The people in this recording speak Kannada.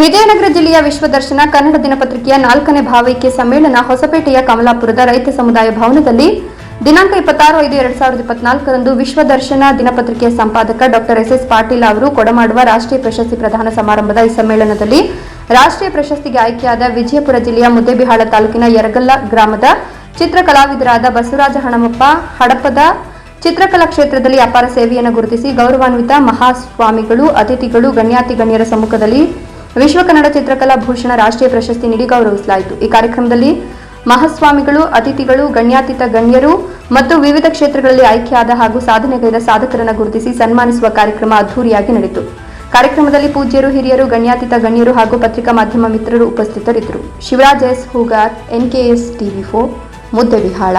ವಿಜಯನಗರ ಜಿಲ್ಲೆಯ ವಿಶ್ವದರ್ಶನ ಕನ್ನಡ ದಿನಪತ್ರಿಕೆಯ ನಾಲ್ಕನೇ ಭಾವೈಕ್ಯ ಸಮ್ಮೇಳನ ಹೊಸಪೇಟೆಯ ಕಮಲಾಪುರದ ರೈತ ಸಮುದಾಯ ಭವನದಲ್ಲಿ ದಿನಾಂಕ ಇಪ್ಪತ್ತಾರು ಐದು ಎರಡ್ ಸಾವಿರದ ಇಪ್ಪತ್ನಾಲ್ಕರಂದು ವಿಶ್ವದರ್ಶನ ದಿನಪತ್ರಿಕೆಯ ಸಂಪಾದಕ ಡಾಕ್ಟರ್ ಎಸ್ ಎಸ್ ಪಾಟೀಲ್ ಅವರು ಕೊಡಮಾಡುವ ರಾಷ್ಟ್ರೀಯ ಪ್ರಶಸ್ತಿ ಪ್ರದಾನ ಸಮಾರಂಭದ ಈ ಸಮ್ಮೇಳನದಲ್ಲಿ ರಾಷ್ಟ್ರೀಯ ಪ್ರಶಸ್ತಿಗೆ ಆಯ್ಕೆಯಾದ ವಿಜಯಪುರ ಜಿಲ್ಲೆಯ ಮುದ್ದೇಬಿಹಾಳ ತಾಲೂಕಿನ ಯರಗಲ್ಲ ಗ್ರಾಮದ ಚಿತ್ರಕಲಾವಿದರಾದ ಬಸವರಾಜ ಹಣಮಪ್ಪ, ಹಡಪದ ಚಿತ್ರಕಲಾ ಕ್ಷೇತ್ರದಲ್ಲಿ ಅಪಾರ ಸೇವೆಯನ್ನು ಗುರುತಿಸಿ ಗೌರವಾನ್ವಿತ ಮಹಾಸ್ವಾಮಿಗಳು, ಅತಿಥಿಗಳು, ಗಣ್ಯಾತಿ ಗಣ್ಯರ ಸಮ್ಮುಖದಲ್ಲಿ ವಿಶ್ವ ಕನ್ನಡ ಚಿತ್ರಕಲಾ ಭೂಷಣ ರಾಷ್ಟ್ರೀಯ ಪ್ರಶಸ್ತಿ ನೀಡಿ ಗೌರವಿಸಲಾಯಿತು. ಈ ಕಾರ್ಯಕ್ರಮದಲ್ಲಿ ಮಹಾಸ್ವಾಮಿಗಳು, ಅತಿಥಿಗಳು, ಗಣ್ಯಾತೀತ ಗಣ್ಯರು ಮತ್ತು ವಿವಿಧ ಕ್ಷೇತ್ರಗಳಲ್ಲಿ ಆಯ್ಕೆಯಾದ ಹಾಗೂ ಸಾಧನೆಗೈದ ಸಾಧಕರನ್ನು ಗುರುತಿಸಿ ಸನ್ಮಾನಿಸುವ ಕಾರ್ಯಕ್ರಮ ಅದ್ದೂರಿಯಾಗಿ ನಡೆಯಿತು. ಕಾರ್ಯಕ್ರಮದಲ್ಲಿ ಪೂಜ್ಯರು, ಹಿರಿಯರು, ಗಣ್ಯಾತೀತ ಗಣ್ಯರು ಹಾಗೂ ಪತ್ರಿಕಾ ಮಾಧ್ಯಮ ಮಿತ್ರರು ಉಪಸ್ಥಿತರಿದ್ದರು. Shivaraj S. Hugar NKS TV four Muddebihal